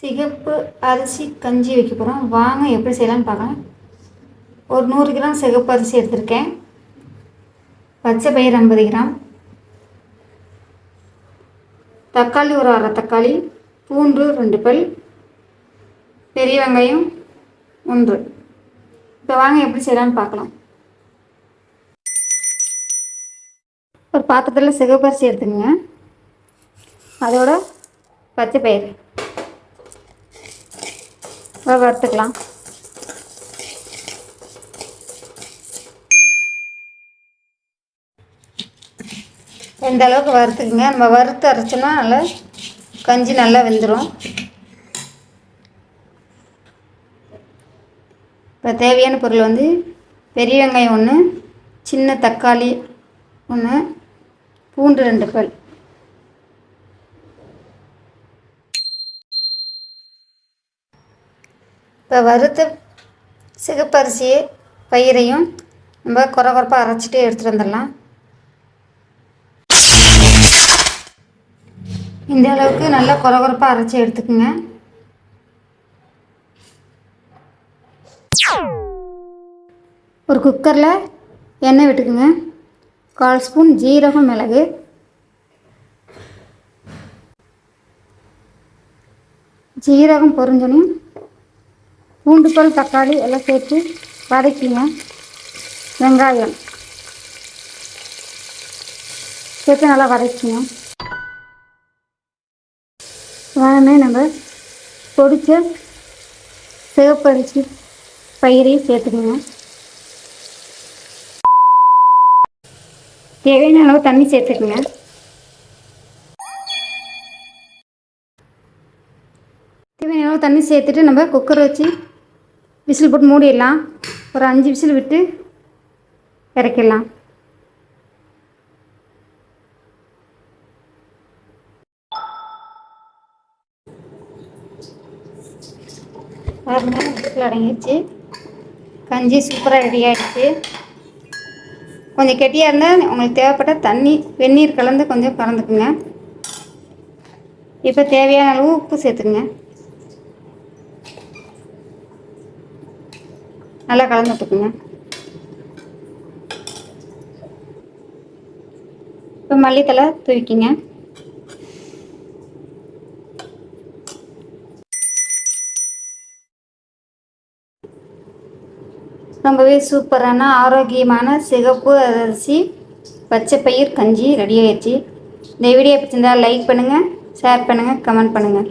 சிகப்பு அரிசி கஞ்சி வைக்க போகிறோம் வாங்க எப்படி செய்யலாம்னு பார்க்கலாம். ஒரு நூறு கிராம் சிகப்பு அரிசி எடுத்திருக்கேன். பச்சை பயிர் ஐம்பது கிராம். தக்காளி ஒரு அரை தக்காளி. பூண்டு ரெண்டு பல். பெரிய வெங்காயம் ஒன்று. இப்போ வாங்க எப்படி செய்யலாம்னு பார்க்கலாம். ஒரு பாத்திரத்தில் சிகப்பரிசி எடுத்துக்கோங்க. அதோட பச்சை பயிர் வறுத்துக்கலாம் இந்த அளவுக்கு வறுத்துக்குங்க. நம்ம வறுத்து அரைச்சோன்னா நல்லா கஞ்சி நல்லா வெந்துடும் இப்போ தேவையான பொருள் வந்து பெரிய வெங்காயம் ஒன்று சின்ன தக்காளி ஒன்று பூண்டு ரெண்டு பல். இப்போ வறுத்த சிகப்பரிசியை பயிரையும் நம்ம குறை குறைப்பாக அரைச்சிட்டு எடுத்துகிட்டு வந்துடலாம். இந்த அளவுக்கு நல்லா குறை குறைப்பாக அரைச்சி எடுத்துக்கோங்க. ஒரு குக்கரில் எண்ணெய் விட்டுக்குங்க. கால் ஸ்பூன் ஜீரகம் மிளகு. ஜீரகம் பொரிஞ்சோனையும் பூண்டு பல் தக்காளி எல்லாம் சேர்த்து வதக்கிங்க. வெங்காயம் சேர்த்து நல்லா வதக்கிங்க. உடனே நம்ம பொடிச்ச சிவப்பரிசி பயிரையும் சேர்த்துக்கோங்க. தேவையான அளவு தண்ணி சேர்த்துக்குங்க. தேவையான அளவு தண்ணி சேர்த்துட்டு நம்ம குக்கர் வச்சு விசில் போட்டு மூடிடலாம். ஒரு அஞ்சு விசில் விட்டு இறக்கிடலாம். விசில் அடங்கிடுச்சு. கஞ்சி சூப்பராக ரெடி ஆகிடுச்சு கொஞ்சம் கெட்டியாக இருந்தால் உங்களுக்கு தேவைப்பட்ட தண்ணி வெந்நீர் கலந்து கொஞ்சம் கலந்துக்குங்க. இப்போ தேவையான அளவு உப்பு சேர்த்துக்குங்க. நல்லா கலந்து விட்டுக்குங்க இப்போ மல்லித்தலை தூவிக்கிங்க. ரொம்பவே சூப்பரான ஆரோக்கியமான சிகப்பு அரிசி பச்சை பயிர் கஞ்சி ரெடி ஆயிடுச்சு. இந்த வீடியோ பிடிச்சிருந்தா லைக் பண்ணுங்கள் ஷேர் பண்ணுங்கள் கமெண்ட் பண்ணுங்கள்